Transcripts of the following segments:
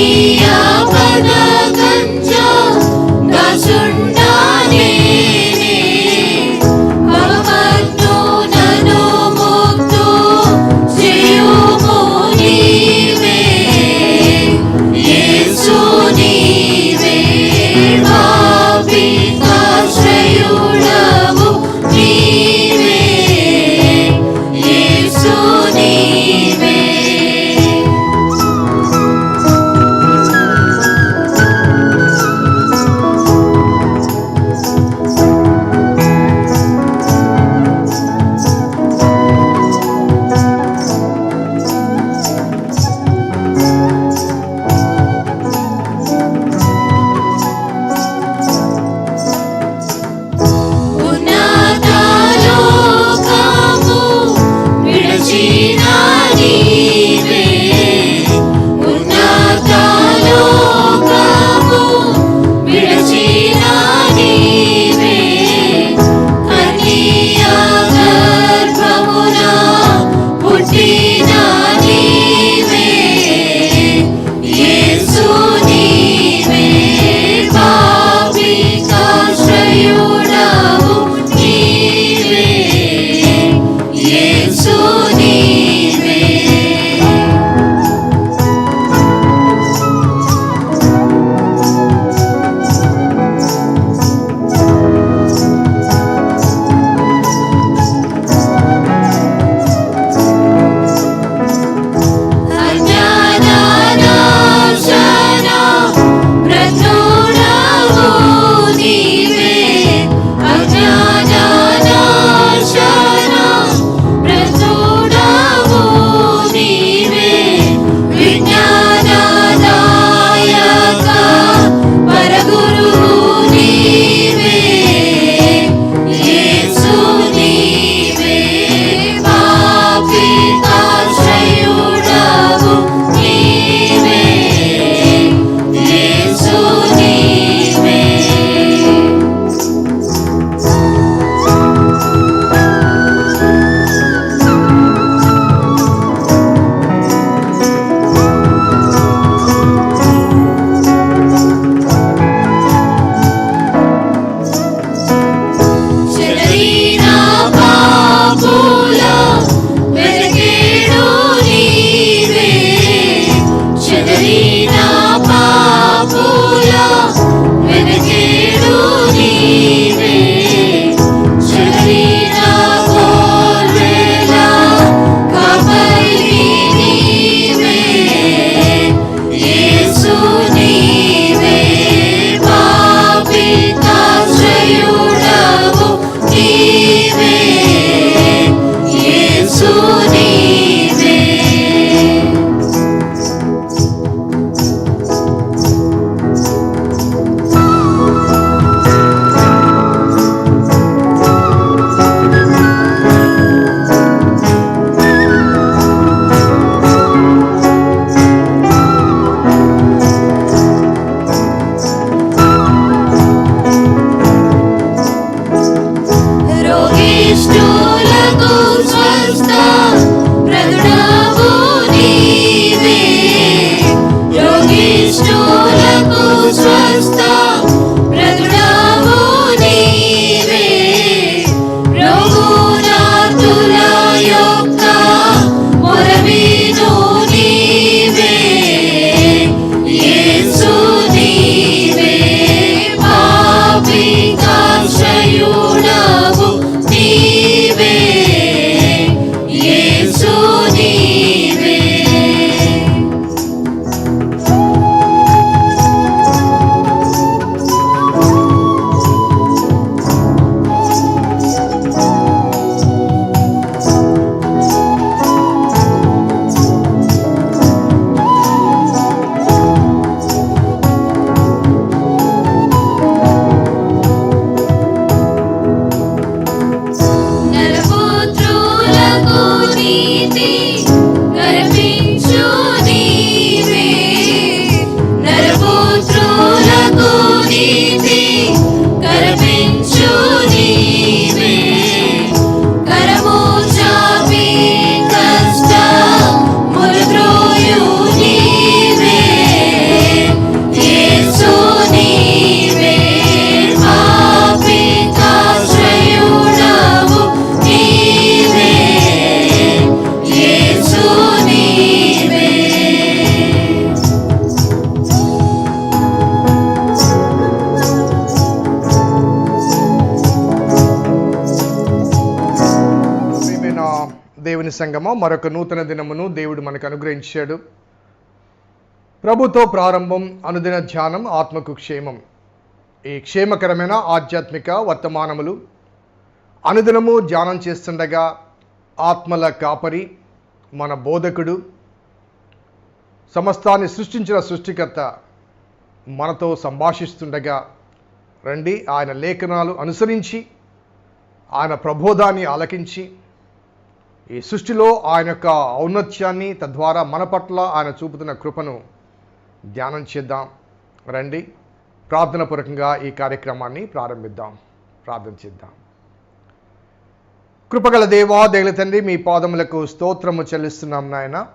me. మరొక నూతన దినమును దేవుడు మనకు అనుగ్రహించాడు. ప్రభుతో ప్రారంభం అనుదిన ధ్యానం ఆత్మకు క్షేమం. ఈ క్షేమకరమైన ఆధ్యాత్మిక వర్తమానములు అనుదినము ధ్యానం చేస్తుండగా ఆత్మల కాపరి మన బోధకుడు సమస్తాన్ని సృష్టించిన సృష్టికర్త మనతో సంభాషిస్తుండగా రండి ఆయన లేఖనాలు అనుసరించి ఆయన ప్రబోధాన్ని ఆలకించి ఈ సృష్టిలో ఆయన యొక్క ఔన్నత్యాన్ని తద్వారా మన పట్ల ఆయన చూపుతున్న కృపను ధ్యానం చేద్దాం. రండి ప్రార్థన పూర్వకంగా ఈ కార్యక్రమాన్ని ప్రారంభిద్దాం. ప్రార్థన చేద్దాం. కృపగల దేవా దేగల తండ్రి మీ పాదములకు స్తోత్రము చెల్లిస్తున్నాం నాయన.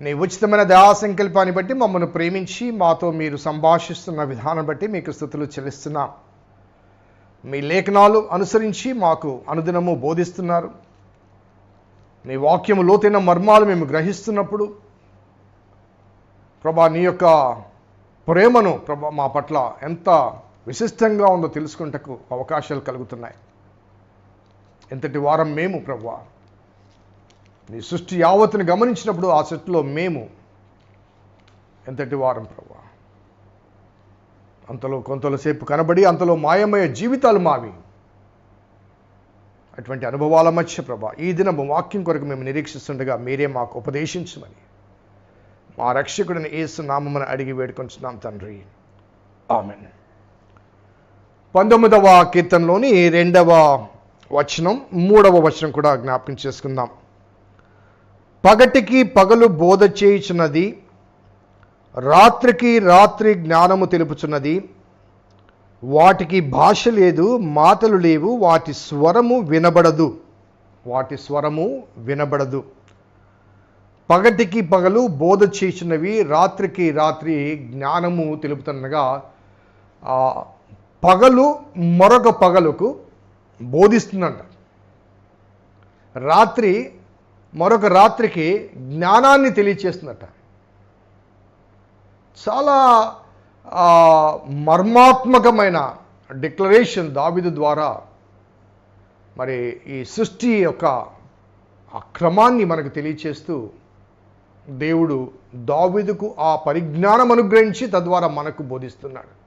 నీ ఉచితమైన దయా సంకల్పాన్ని బట్టి మమ్మల్ని ప్రేమించి మాతో మీరు సంభాషిస్తున్న విధానం బట్టి మీకు స్థుతులు చెల్లిస్తున్నాం. మీ లేఖనాలు అనుసరించి మాకు అనుదినము బోధిస్తున్నారు. నీ వాక్యము లోతైన మర్మాలు మేము గ్రహిస్తున్నప్పుడు ప్రభా నీ యొక్క ప్రేమను ప్రభా మా పట్ల ఎంత విశిష్టంగా ఉందో తెలుసుకుంటకు అవకాశాలు కలుగుతున్నాయి. ఎంతటి వారం మేము ప్రభా నీ సృష్టి యావత్తుని గమనించినప్పుడు ఆ సృష్టిలో మేము ఎంతటి వారం ప్రభా. అంతలో కొంతలో సేపు కనబడి అంతలో మాయమయ్యే జీవితాలు మావి. అటువంటి అనుభవాల మధ్య ప్రభా ఈ దినము వాక్యం కొరకు మేము నిరీక్షిస్తుండగా మీరే మాకు ఉపదేశించమని. మా రక్షకుడిని ఏసు నామమును అడిగి వేడుకొంచున్నాం తండ్రి. ఆమెన్. పంతొమ్మిదవ కీర్తనలోని రెండవ వచనం మూడవ వచనం కూడా జ్ఞాపకం చేసుకుందాం. పగటికి పగలు బోధ చేయుచున్నది రాత్రికి రాత్రి జ్ఞానము తెలుపుచున్నది వాటికి భాష లేదు మాటలు లేవు వాటి స్వరము వినబడదు. వాటి స్వరము వినబడదు. పగటికి పగలు బోధ చేసినవి రాత్రికి రాత్రి జ్ఞానము తెలుపుతుండగా ఆ, పగలు మరొక పగలుకు బోధిస్తుందంట. రాత్రి మరొక రాత్రికి జ్ఞానాన్ని తెలియచేస్తుందట. చాలా మర్మాత్మకమైన డిక్లరేషన్ దావిదు ద్వారా మరి ఈ సృష్టి యొక్క ఆ క్రమాన్ని మనకు తెలియచేస్తూ దేవుడు దావిదుకు ఆ పరిజ్ఞానం అనుగ్రహించి తద్వారా మనకు బోధిస్తున్నాడు.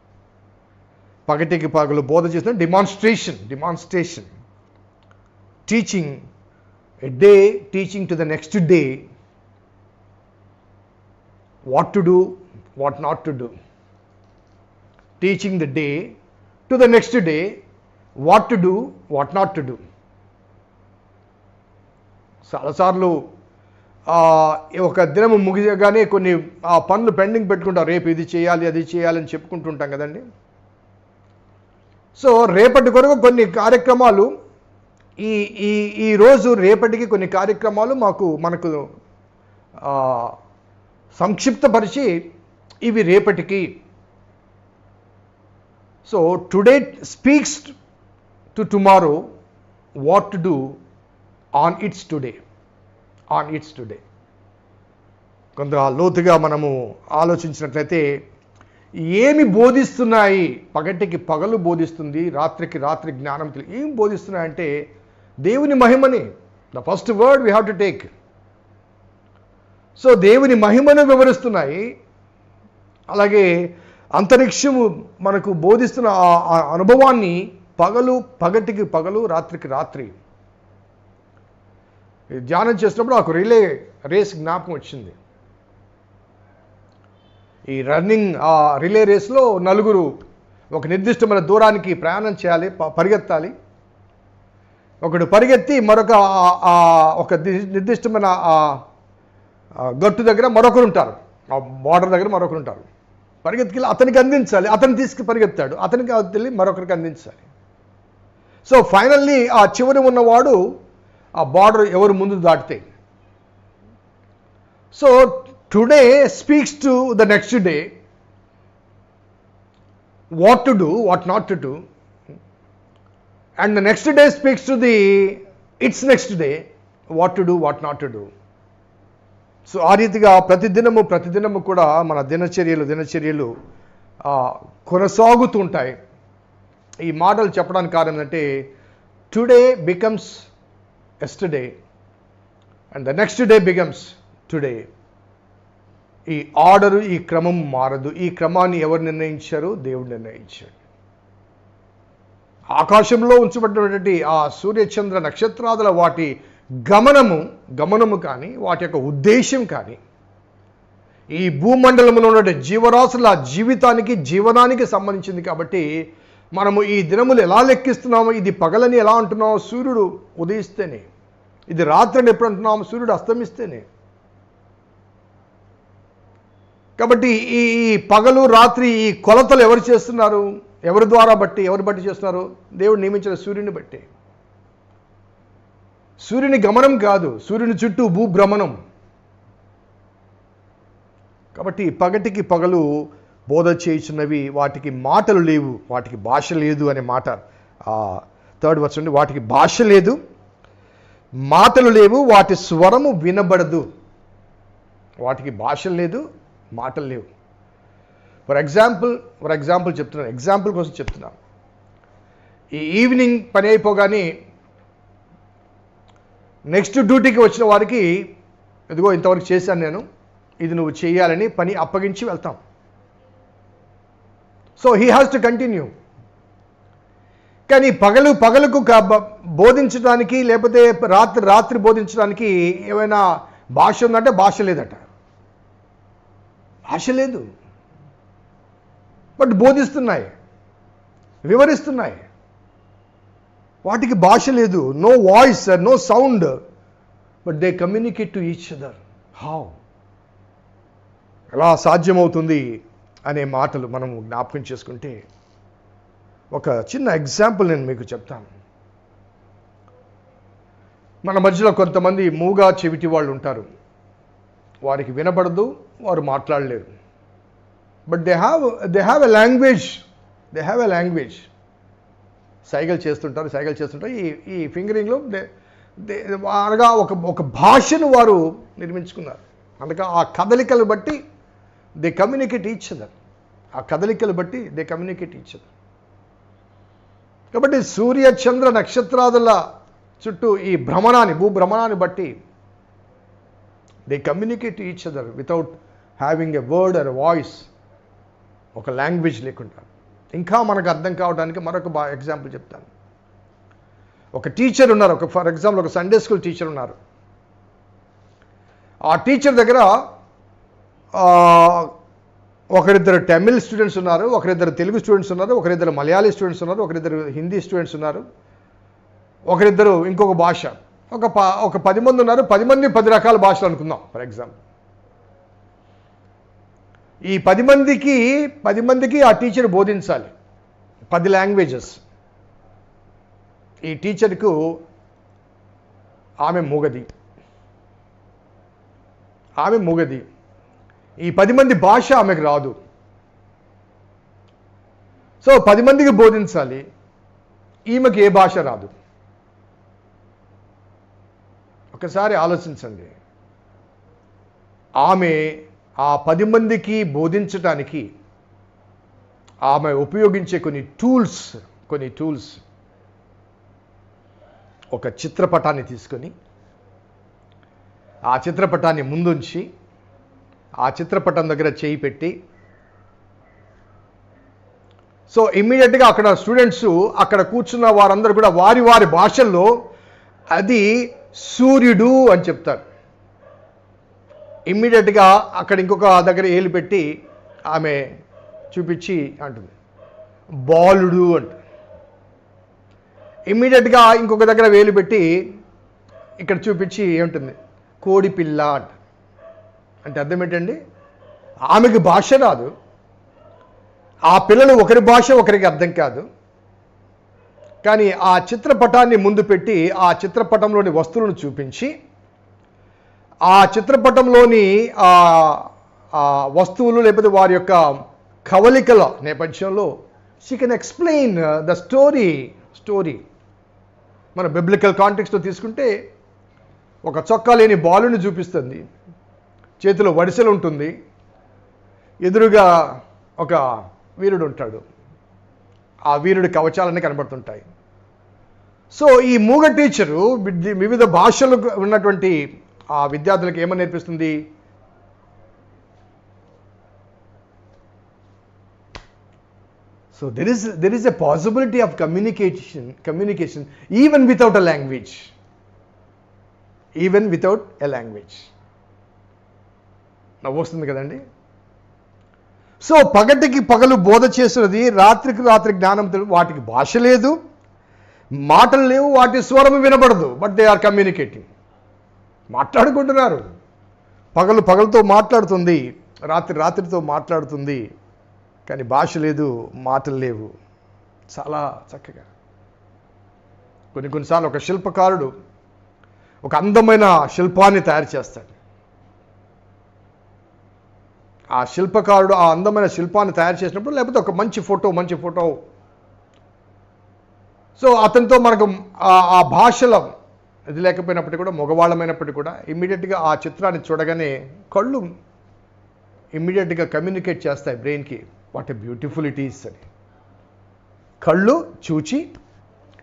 పగటికి పగలు బోధ చేసిన demonstration demonstration. Teaching a day teaching to the next day what to do what not to do teaching the day to the next day what to do what not to do చాలాసార్లు ఒక దినము ముగియగానే కొన్ని ఆ పనులు pending పెట్టుకుంటాం రేపు ఇది చేయాలి అది చేయాలి అని చెప్పుకుంటుంటాం కదండి. సో రేపటి కొరకు కొన్ని కార్యక్రమాలు ఈ ఈ ఈ రోజు రేపటికి కొన్ని కార్యక్రమాలు మాకు మనకు సంక్షిప్తపరిచి ఇవి రేపటికి so today speaks to tomorrow what to do on its today on its today కొంత లోతుగా మనము ఆలోచించినట్లయితే ఏమి బోధిస్తున్నాయి? పగటికి పగలు బోధిస్తుంది రాత్రికి రాత్రి జ్ఞానం తెలి ఏం బోధిస్తున్నాయంటే దేవుని మహిమని the first word we have to take so దేవుని మహిమను వివరిస్తున్నాయి. అలాగే అంతరిక్షము మనకు బోధిస్తున్న ఆ- అనుభవాన్ని పగలు పగటికి పగలు రాత్రికి రాత్రి. ధ్యానం చేసినప్పుడు నాకు రిలే రేస్ జ్ఞాపకం వచ్చింది. ఈ రన్నింగ్ ఆ రిలే రేస్లో నలుగురు ఒక నిర్దిష్టమైన దూరానికి ప్రయాణం చేయాలి పరిగెత్తాలి. ఒకడు పరిగెత్తి మరొక ఒక నిర్దిష్టమైన గట్టు దగ్గర మరొకరు ఉంటారు. ఆ బార్డర్ దగ్గర మరొకరు ఉంటారు. పరిగెత్తుకెళ్ళి అతనికి అందించాలి. అతను తీసుకు పరిగెత్తాడు. అతనికి వెళ్ళి మరొకరికి అందించాలి. సో ఫైనల్లీ ఆ చివరి ఉన్నవాడు ఆ బార్డర్ ఎవరు ముందు దాటితే. So today speaks to the next day what to do what not to do and the next day speaks to the its next day what to do what not to do so ఆ రీతిగా ప్రతిదినము ప్రతిదినము కూడా మన దినచర్యలు దినచర్యలు కొనసాగుతుంటాయి. కొనసాగుతూ ఉంటాయి ఈ మాటలు చెప్పడానికి కారణం ఏంటంటే today becomes yesterday and the next day becomes today ఈ ఆర్డరు ఈ క్రమం మారదు. ఈ క్రమాన్ని ఎవరు నిర్ణయించారు? దేవుడు నిర్ణయించాడు. ఆకాశంలో ఉంచబడినటువంటి ఆ సూర్యచంద్ర నక్షత్రాదుల వాటి గమనము గమనము కానీ వాటి యొక్క ఉద్దేశం కానీ ఈ భూమండలంలో ఉన్న జీవరాశుల జీవితానికి జీవనానికి సంబంధించింది కాబట్టి మనము ఈ దినములు ఎలా లెక్కిస్తున్నామో ఇది పగలని ఎలా అంటున్నామో సూర్యుడు ఉదయిస్తేనే ఇది రాత్రిని ఎప్పుడు అంటున్నామో సూర్యుడు అస్తమిస్తేనే. కాబట్టి ఈ ఈ పగలు రాత్రి ఈ కొలతలు ఎవరు చేస్తున్నారు? ఎవరి ద్వారా బట్టి ఎవరు బట్టి చేస్తున్నారు? దేవుడు నియమించిన సూర్యుని బట్టి. సూర్యుని గమనం కాదు సూర్యుని చుట్టూ భూభ్రమణం. కాబట్టి పగటికి పగలు బోధ చేయుచున్నవి వాటికి మాటలు లేవు వాటికి భాష లేదు అనే మాట. థర్డ్ వర్స్ అండి వాటికి భాష లేదు మాటలు లేవు వాటి స్వరము వినబడదు. వాటికి భాష లేదు మాటలు లేవు. ఫర్ ఎగ్జాంపుల్ ఫర్ ఎగ్జాంపుల్ చెప్తున్నాను ఎగ్జాంపుల్ కోసం చెప్తున్నాను. ఈ ఈవినింగ్ పని అయిపోగానే నెక్స్ట్ డ్యూటీకి వచ్చిన వారికి ఇదిగో ఇంతవరకు చేశాను నేను ఇది నువ్వు చేయాలని పని అప్పగించి వెళ్తాం. So he has to continue కానీ పగలు పగలకు బోధించడానికి లేకపోతే రాత్రి రాత్రి బోధించడానికి ఏమైనా భాష ఉందంటే భాష లేదట. భాష లేదు. బట్ బోధిస్తున్నాయి. వివరిస్తున్నాయి. వాటికి భాష లేదు. No voice no sound but they communicate to each other how ఎలా సాధ్యమవుతుంది అనే మాటలు మనం జ్ఞాపకం చేసుకుంటే ఒక చిన్న ఎగ్జాంపుల్ నేను మీకు చెప్తాను. మన మధ్యలో కొంతమంది మూగా చెవిటి వాళ్ళు ఉంటారు. వారికి వినబడదు వారు మాట్లాడలేరు. But they have they have a language they have a language సైగలు చేస్తుంటారు సైగలు చేస్తుంటారు. ఈ ఈ ఫింగరింగ్లో అనగా ఒక ఒక భాషను వారు నిర్మించుకున్నారు. అందుకే ఆ కదలికలు బట్టి దే కమ్యూనికేట్ ఈచ్ అదర్. ఆ కదలికలు బట్టి దే కమ్యూనికేట్ ఈచ్ అదర్. కాబట్టి సూర్య చంద్ర నక్షత్రాదుల చుట్టూ ఈ భ్రమణాన్ని భూభ్రమణాన్ని బట్టి they communicate each other without having a word and voice ఒక లాంగ్వేజ్ లేకుండా. ఇంకా మనకు అర్థం కావడానికి మరొక బా ఎగ్జాంపుల్ చెప్తాను. ఒక టీచర్ ఉన్నారు. ఒక ఫర్ ఎగ్జాంపుల్ ఒక సండే స్కూల్ టీచర్ ఉన్నారు. ఆ టీచర్ దగ్గర ఒకరిద్దరు తమిళ్ స్టూడెంట్స్ ఉన్నారు ఒకరిద్దరు తెలుగు స్టూడెంట్స్ ఉన్నారు ఒకరిద్దరు మలయాళీ స్టూడెంట్స్ ఉన్నారు ఒకరిద్దరు హిందీ స్టూడెంట్స్ ఉన్నారు ఒకరిద్దరు ఇంకొక భాష. ఒక ప ఒక పది మంది ఉన్నారు. పది మంది పది రకాల భాషలు అనుకుందాం ఫర్ ఎగ్జాంపుల్. ఈ పది మందికి పది మందికి ఆ టీచర్ బోధించాలి. పది లాంగ్వేజెస్ ఈ టీచర్కు ఆమె మూగది. ఆమె మూగది. ఈ పది మంది భాష ఆమెకు రాదు. సో పది మందికి బోధించాలి. ఈమెకి ఏ భాష రాదు. ఒకసారి ఆలోచించండి. ఆమె ఆ పది మందికి బోధించటానికి ఆమె ఉపయోగించే కొన్ని టూల్స్ కొన్ని టూల్స్. ఒక చిత్రపటాన్ని తీసుకొని ఆ చిత్రపటాన్ని ముందుంచి ఆ చిత్రపటం దగ్గర చేయి పెట్టి సో ఇమ్మీడియట్గా అక్కడ స్టూడెంట్స్ అక్కడ కూర్చున్న వారందరూ కూడా వారి వారి భాషల్లో అది సూర్యుడు అని చెప్తారు. ఇమ్మీడియట్గా అక్కడ ఇంకొక దగ్గర ఏలు పెట్టి ఆమె చూపించి అంటుంది. బాలుడు అంట. ఇమ్మీడియట్గా ఇంకొక దగ్గర వేలు పెట్టి ఇక్కడ చూపించి ఏముంటుంది? కోడి పిల్ల అంట. అంటే అర్థం ఏంటండి? ఆమెకు భాష రాదు. ఆ పిల్లలు ఒకరి భాష ఒకరికి అర్థం కాదు. కానీ ఆ చిత్రపటాన్ని ముందు పెట్టి ఆ చిత్రపటంలోని వస్తువులను చూపించి ఆ చిత్రపటంలోని ఆ వస్తువులు లేకపోతే వారి యొక్క కవలికల నేపథ్యంలో she can explain the story story మన బిబ్లికల్ కాంటెక్స్లో తీసుకుంటే ఒక చొక్కా లేని బాలుని చూపిస్తుంది. చేతిలో వడిసెలు ఉంటుంది. ఎదురుగా ఒక వీరుడు ఉంటాడు. ఆ వీరుడి కవచాలన్నీ కనబడుతుంటాయి. సో ఈ మూగ టీచరు వివిధ భాషలు ఉన్నటువంటి ఆ విద్యార్థులకు ఏమని నేర్పిస్తుంది? So there is there is a possibility of communication communication even without a language even without a language నవ్వొస్తుంది కదండి? సో పగటికి పగలు బోధ చేస్తున్నది రాత్రికి రాత్రి జ్ఞానం వాటికి భాష లేదు. మాటలు లేవు వాటి స్వరం వినబడదు బట్ దే ఆర్ కమ్యూనికేటింగ్ మాట్లాడుకుంటున్నారు. పగలు పగలతో మాట్లాడుతుంది రాత్రి రాత్రితో మాట్లాడుతుంది కానీ భాష లేదు మాటలు లేవు. చాలా చక్కగా. కొన్ని కొన్నిసార్లు ఒక శిల్పకారుడు ఒక అందమైన శిల్పాన్ని తయారు చేస్తాడు. ఆ శిల్పకారుడు ఆ అందమైన శిల్పాన్ని తయారు చేసినప్పుడు లేకపోతే ఒక మంచి ఫోటో మంచి ఫోటో. సో అతనితో మనకు ఆ- భాషల భాషలో ఇది లేకపోయినప్పటికీ కూడా మగవాళ్ళమైనప్పటికీ కూడా ఇమ్మీడియట్గా ఆ చిత్రాన్ని చూడగానే కళ్ళు ఇమ్మీడియట్గా కమ్యూనికేట్ చేస్తాయి బ్రెయిన్కి what a beautiful it is అని కళ్ళు చూచి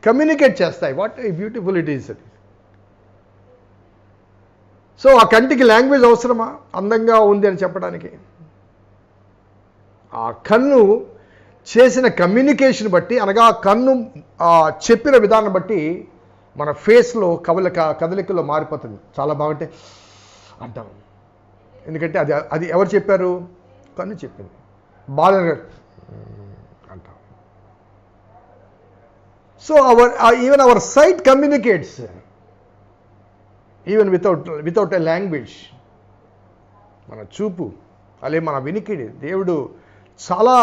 కమ్యూనికేట్ చేస్తాయి. What a beautiful it is అని సో ఆ కంటికి లాంగ్వేజ్ అవసరమా? అందంగా ఉంది అని చెప్పడానికి. ఆ కన్ను చేసిన కమ్యూనికేషన్ బట్టి అనగా కన్ను ఆ చెప్పిన విధానం బట్టి మన ఫేస్లో కవలిక కదలికలో మారిపోతుంది. చాలా బాగుంటే అంటాం. ఎందుకంటే అది అది ఎవరు చెప్పారు? కన్ను చెప్పింది. బాగా అంటాం. So our even our sight communicates even without without a language మన చూపు అలే మన వినికిడి. దేవుడు చాలా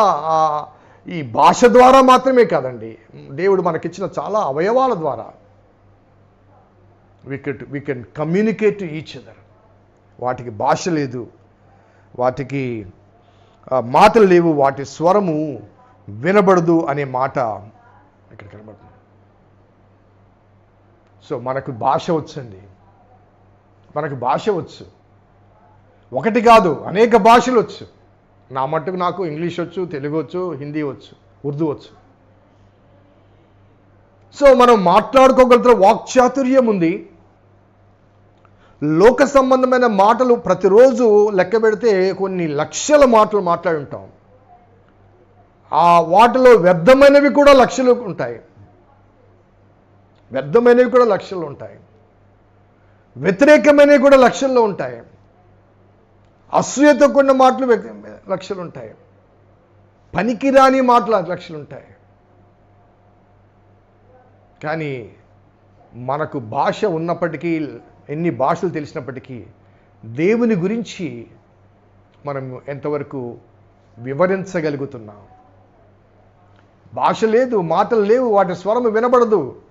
ఈ భాష ద్వారా మాత్రమే కాదండి. దేవుడు మనకిచ్చిన చాలా అవయవాల ద్వారా. వికెట్ కెట్ can communicate to each other వాటికి భాష లేదు. వాటికి మాటలు లేవు. వాటి స్వరము వినబడదు అనే మాట ఇక్కడ కనబడుతుంది. సో మనకు భాష వచ్చండి. మనకు భాష వచ్చు. ఒకటి కాదు అనేక భాషలు వచ్చు. నా మట్టుకు నాకు ఇంగ్లీష్ వచ్చు తెలుగు వచ్చు హిందీ వచ్చు ఉర్దూ వచ్చు. సో మనం మాట్లాడుకోగలుగుతున్న వాక్చాతుర్యం ఉంది. లోక సంబంధమైన మాటలు ప్రతిరోజు లెక్క పెడితే కొన్ని లక్షల మాటలు మాట్లాడి ఉంటాం. ఆ వాటిలో వ్యర్థమైనవి కూడా లక్షలు ఉంటాయి. వ్యర్థమైనవి కూడా లక్షలు ఉంటాయి. వ్యతిరేకమైనవి కూడా లక్షల్లో ఉంటాయి. అసూయతో కొన్ని మాటలు వ్యక్తి- లక్షలు ఉంటాయి. పనికిరాని మాటలు లక్షలు ఉంటాయి. కానీ మనకు భాష ఉన్నప్పటికీ ఎన్ని భాషలు తెలిసినప్పటికీ దేవుని గురించి మనం ఎంతవరకు వివరించగలుగుతున్నాం? భాష లేదు మాటలు లేవు వాటి స్వరం వినబడదు.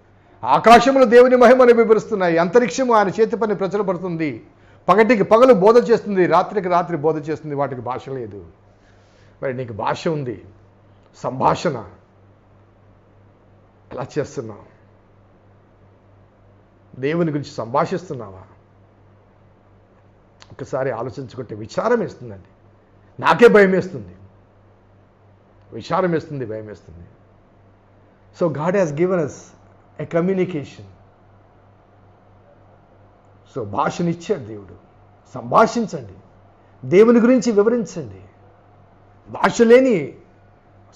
ఆకాశములు దేవుని మహిమను వివరిస్తున్నాయి. అంతరిక్షము ఆయన చేతి పని ప్రచురపడుతుంది పగటికి పగలు బోధ చేస్తుంది రాత్రికి రాత్రి బోధ చేస్తుంది వాటికి భాష లేదు. మరి నీకు భాష ఉంది. సంభాషణ. ఎలా చేస్తున్నావు దేవుని గురించి సంభాషిస్తున్నావా? ఒకసారి ఆలోచించుకుంటే విచారం వేస్తుందండి. నాకే భయం వేస్తుంది. విచారం వేస్తుంది భయం వేస్తుంది. So God has given us a communication so భాషనిచ్చాడు దేవుడు. సంభాషించండి. దేవుని గురించి వివరించండి. భాష లేని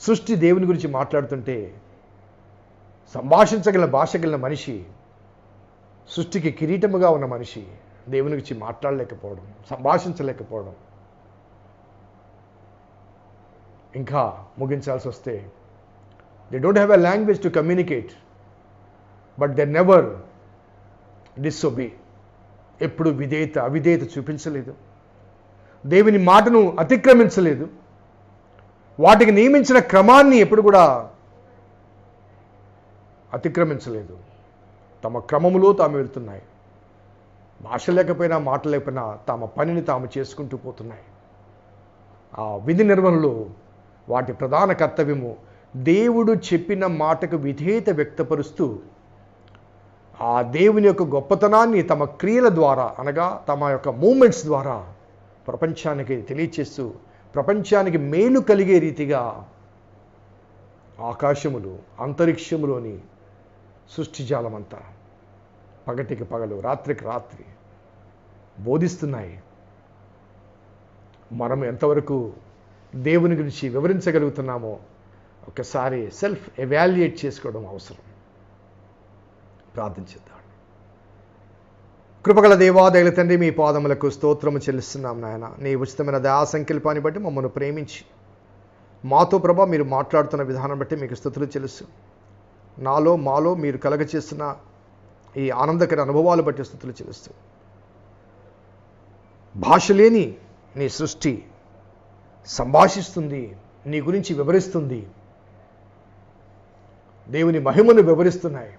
సృష్టి దేవుని గురించి మాట్లాడుతుంటే సంభాషించగల భాష కలిగిన మనిషి సృష్టికి కిరీటముగా ఉన్న మనిషి దేవుని గురించి మాట్లాడలేకపోవడం సంభాషించలేకపోవడం. ఇంకా ముగించాల్సి వస్తే they don't have a language to communicate but they never disobey ఎప్పుడు విధేయత అవిధేయత చూపించలేదు. దేవుని మాటను అతిక్రమించలేదు. వాటికి నియమించిన క్రమాన్ని ఎప్పుడు కూడా అతిక్రమించలేదు. తమ క్రమములో తాము వెళ్తున్నాయి. భాష లేకపోయినా మాట లేకపోయినా తమ పనిని తాము చేసుకుంటూ పోతున్నాయి. ఆ విధి నిర్వహణలో వాటి ప్రధాన కర్తవ్యము దేవుడు చెప్పిన మాటకు విధేయత వ్యక్తపరుస్తూ ఆ దేవుని యొక్క గొప్పతనాన్ని తమ క్రియల ద్వారా అనగా తమ యొక్క మూమెంట్స్ ద్వారా ప్రపంచానికి తెలియచేస్తూ ప్రపంచానికి మేలు కలిగే రీతిగా ఆకాశములు అంతరిక్షములోని సృష్టిజాలమంతా పగటికి పగలు రాత్రికి రాత్రి బోధిస్తున్నాయి. మనం ఎంతవరకు దేవుని గురించి వివరించగలుగుతున్నామో ఒకసారి సెల్ఫ్ ఎవాల్యుయేట్ చేసుకోవడం అవసరం. ప్రార్థించేద్దాం కృపగల దేవాదయుల తండ్రి మీ పాదములకు స్తోత్రము చెల్లిస్తున్నాం నాయన. నీ ఉచితమైన దయా సంకల్పాన్ని బట్టి మమ్మల్ని ప్రేమించి మాతో ప్రభా మీరు మాట్లాడుతున్న విధానం బట్టి మీకు స్థుతులు చెల్లిస్తూ నాలో మాలో మీరు కలగ చేస్తున్న ఈ ఆనందకర అనుభవాలు బట్టి స్థుతులు చెల్లిస్తూ. భాష లేని నీ సృష్టి సంభాషిస్తుంది నీ గురించి వివరిస్తుంది. దేవుని మహిమను వివరిస్తున్నాయి.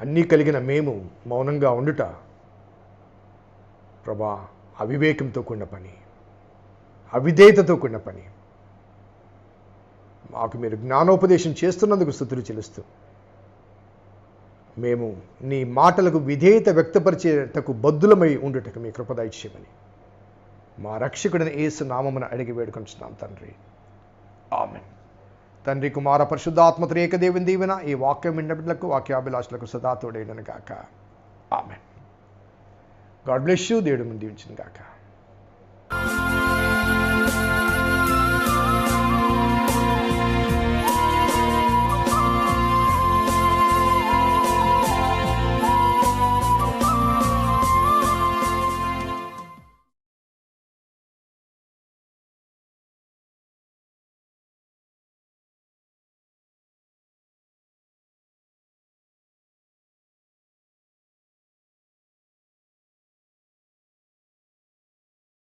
అన్నీ కలిగిన మేము మౌనంగా ఉండుట ప్రభా అవివేకంతో కూడిన పని అవిధేయతతో కూడిన పని. మాకు మీరు జ్ఞానోపదేశం చేస్తున్నందుకు స్థుతులు చెల్లిస్తూ. మేము నీ మాటలకు విధేయత వ్యక్తపరిచేటకు బద్దులమై ఉండుటకు మీ కృపదాయిచ్యమని మా రక్షకుడిని ఏసు నామమున అడిగి వేడుకొంచున్నాం తండ్రి. ఆమె తండ్రి కుమార పరిశుద్ధాత్మ త్రేకదేవిని దీవెన ఈ వాక్యం విన్నట్లకు వాక్యాభిలాషులకు సదా తోడైనను గాక. ఆమె గాడ్ బ్లెస్ యూ దేవుడు దీవించిన గాక.